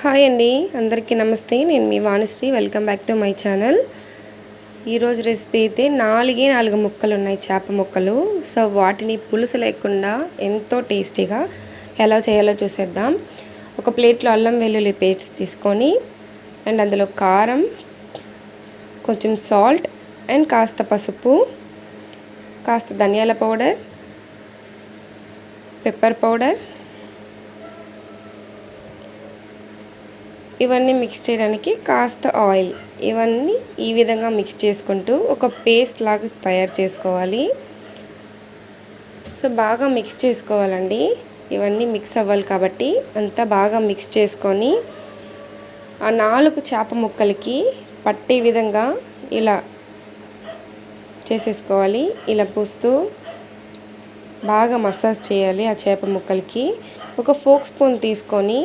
Hi అండి అందరికీ నమస్తే. నేను మీ Vanisri. Welcome back to my channel ఈరోజు రెసిపీ అయితే నాలుగే నాలుగు ముక్కలు ఉన్నాయి చేప ముక్కలు. సో వాటిని పులుసు లేకుండా ఎంతో టేస్టీగా ఎలా చేయాలో చూసేద్దాం. ఒక ప్లేట్లో అల్లం వెల్లుల్లి పేస్ట్ తీసుకొని అండ్ అందులో కారం కొంచెం సాల్ట్ అండ్ కాస్త పసుపు కాస్త ధనియాల పౌడర్ పెప్పర్ పౌడర్ ఇవన్నీ మిక్స్ చేయడానికి కాస్త ఆయిల్ ఇవన్నీ ఈ విధంగా మిక్స్ చేసుకుంటూ ఒక పేస్ట్ లాగా తయారు చేసుకోవాలి. సో బాగా మిక్స్ చేసుకోవాలండి. ఇవన్నీ మిక్స్ అవ్వాలి కాబట్టి అంతా బాగా మిక్స్ చేసుకొని ఆ నాలుగు చేప ముక్కలకి పట్టే విధంగా ఇలా చేసేసుకోవాలి. ఇలా పూస్తూ బాగా మసాజ్ చేయాలి ఆ చేప ముక్కలకి. ఒక ఫోక్ స్పూన్ తీసుకొని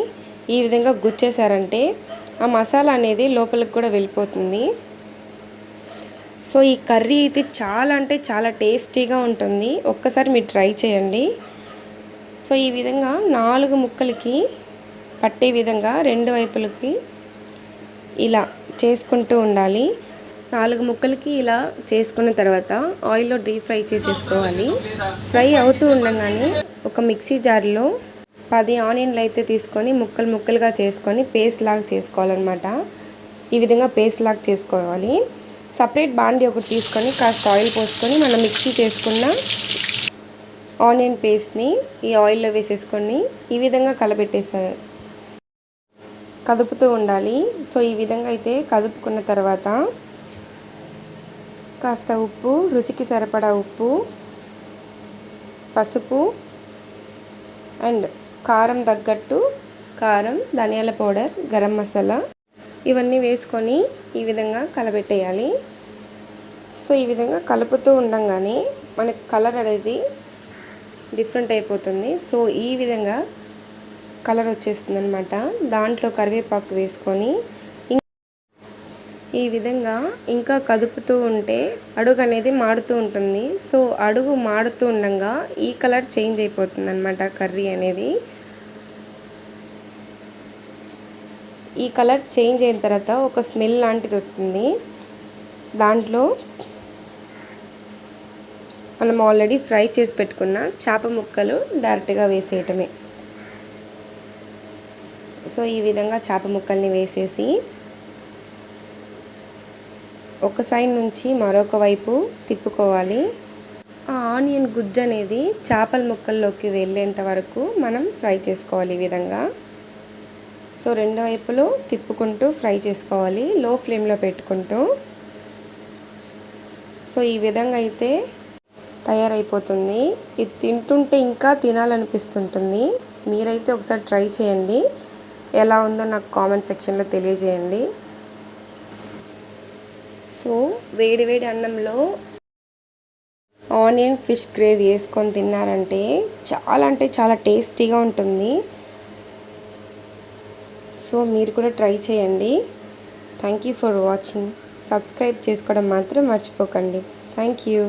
ఈ విధంగా గుచ్చేసారంటే ఆ మసాలా అనేది లోపలికి కూడా వెళ్ళిపోతుంది. సో ఈ కర్రీ అయితే చాలా అంటే చాలా టేస్టీగా ఉంటుంది. ఒక్కసారి మీరు ట్రై చేయండి. సో ఈ విధంగా నాలుగు ముక్కలకి పట్టే విధంగా రెండు వైపులకి ఇలా చేసుకుంటూ ఉండాలి. నాలుగు ముక్కలకి ఇలా చేసుకున్న తర్వాత ఆయిల్లో డీప్ ఫ్రై చేసేసుకోవాలి. ఫ్రై అవుతూ ఉండగానే ఒక మిక్సీ జార్లో పది ఆనియన్లు అయితే తీసుకొని ముక్కలు ముక్కలుగా చేసుకొని పేస్ట్ లాగా చేసుకోవాలన్నమాట. ఈ విధంగా పేస్ట్ లాగా చేసుకోవాలి. సపరేట్ బాండి ఒకటి తీసుకొని కాస్త ఆయిల్ పోసుకొని మనం మిక్సీ చేసుకున్న ఆనియన్ పేస్ట్ని ఈ ఆయిల్లో వేసేసుకొని ఈ విధంగా కలబెట్టేసా కదుపుతూ ఉండాలి. సో ఈ విధంగా అయితే కదుపుకున్న తర్వాత కాస్త ఉప్పు రుచికి సరిపడా ఉప్పు పసుపు అండ్ కారం తగ్గట్టు కారం ధనియాల పౌడర్ గరం మసాలా ఇవన్నీ వేసుకొని ఈ విధంగా కలబెట్టేయాలి. సో ఈ విధంగా కలుపుతూ ఉండంగానే మనకి కలర్ అనేది డిఫరెంట్ అయిపోతుంది. సో ఈ విధంగా కలర్ వచ్చేస్తుంది అనమాట దాంట్లో కరివేపాకు వేసుకొని ఈ విధంగా ఇంకా కదుపుతూ ఉంటే అడుగు అనేది మాడుతూ ఉంటుంది. సో అడుగు మాడుతూ ఉండగా ఈ కలర్ చేంజ్ అయిపోతుంది అనమాట కర్రీ అనేది. ఈ కలర్ చేంజ్ అయిన తర్వాత ఒక స్మెల్ లాంటిది వస్తుంది. దాంట్లో మనం ఆల్రెడీ ఫ్రై చేసి పెట్టుకున్న చేప ముక్కలు డైరెక్ట్గా వేసేయటమే. సో ఈ విధంగా చేప ముక్కల్ని వేసేసి ఒక సైడ్ నుంచి మరొక వైపు తిప్పుకోవాలి. ఆ ఆనియన్ గుజ్జు అనేది చేపల ముక్కల్లోకి వెళ్ళేంత వరకు మనం ఫ్రై చేసుకోవాలి ఈ విధంగా. సో రెండు వైపులు తిప్పుకుంటూ ఫ్రై చేసుకోవాలి. లో ఫ్లేమ్లో పెట్టుకుంటూ. సో ఈ విధంగా అయితే తయారైపోతుంది. ఇది తింటుంటే ఇంకా తినాలనిపిస్తుంటుంది. మీరైతే ఒకసారి ట్రై చేయండి. ఎలా ఉందో నాకు కామెంట్ సెక్షన్లో తెలియజేయండి. సో వేడి వేడి అన్నంలో ఆనియన్ ఫిష్ గ్రేవీ వేసుకొని తిన్నారంటే చాలా అంటే చాలా టేస్టీగా ఉంటుంది. సో మీరు కూడా ట్రై చేయండి. Thank you for watching. Subscribe చేసుకోవడం మాత్రం మర్చిపోకండి. Thank you.